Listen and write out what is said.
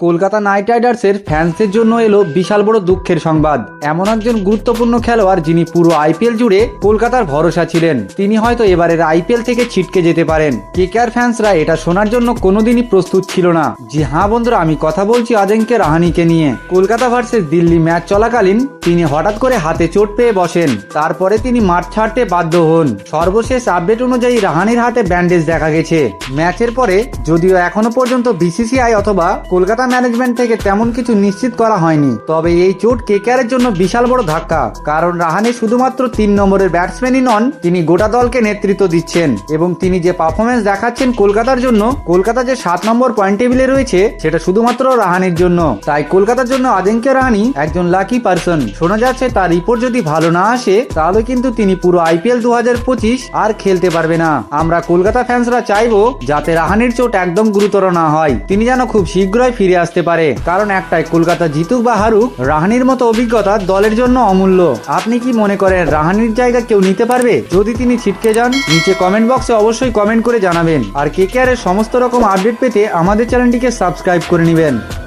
Kolkata night রাইডার্সের ফ্যান্সের জন্য এলো বিশাল বড় দুঃখের সংবাদ। এমন একজন গুরুত্বপূর্ণ খেলোয়াড় যিনি পুরো আইপিএল জুড়ে কলকাতার ভরসা ছিলেন। তিনি হয়তো এবারের আইপিএল থেকে ছিটকে যেতে পারেন। কেকেআর ফ্যান্সরা এটা শোনার জন্য কোনোদিনই প্রস্তুত ছিল না। জি হ্যাঁ বন্ধুরা, আমি কথা বলছি আজঙ্কে রাহানিকে নিয়ে। কলকাতা ভার্সেস দিল্লি ম্যাচ চলাকালীন তিনি হঠাৎ করে হাতে চোট পেয়ে বসেন। তারপরে তিনি মাঠ ছাড়তে বাধ্য হন। সর্বশেষ আপডেট অনুযায়ী রাহানির হাতে ব্যান্ডেজ দেখা গেছে। ম্যাচের পরে, যদিও এখনও পর্যন্ত বিসিসিআই অথবা কলকাতা ম্যানেজমেন্ট থেকে তেমন কিছু নিশ্চিত করা হয়নি। তবে এই চোট কেকেআরের জন্য বিশাল বড় ধাক্কা। কারণ রাহানে শুধুমাত্র তিন নম্বরের ব্যাটসম্যানই নন, তিনি গোটা দলকে নেতৃত্ব দিচ্ছেন। এবং তিনি যে পারফরমেন্স দেখাচ্ছেন কলকাতার জন্য, কলকাতা যে সাত নম্বর পয়েন্ট টেবিলে রয়েছে, সেটা শুধুমাত্র রাহানের জন্য। তাই কলকাতার জন্য আদিঙ্কে রাহানি একজন লাকি পার্সন শোনা যাচ্ছে তার রিপোর্ট যদি ভালো না আসে, তাহলে কিন্তু তিনি পুরো আইপিএল দু হাজার পঁচিশ আর খেলতে পারবে না। আমরা কলকাতা ফ্যান্সরা চাইব যাতে রাহানির চোট একদম গুরুতর না হয়। তিনি যেন খুব শীঘ্রই ফিরে আসতে পারে। কারণ একটাই, কলকাতা জিতুক বা হারুক, রাহানির মতো অভিজ্ঞতা দলের জন্য অমূল্য। আপনি কি মনে করেন রাহানির জায়গা কেউ নিতে পারবে? যদি তিনি ছিটকে যান, নিচে কমেন্ট বক্সে অবশ্যই কমেন্ট করে জানাবেন। আর কে এর সমস্ত রকম আপডেট পেতে আমাদের চ্যানেলটিকে সাবস্ক্রাইব করে নেবেন।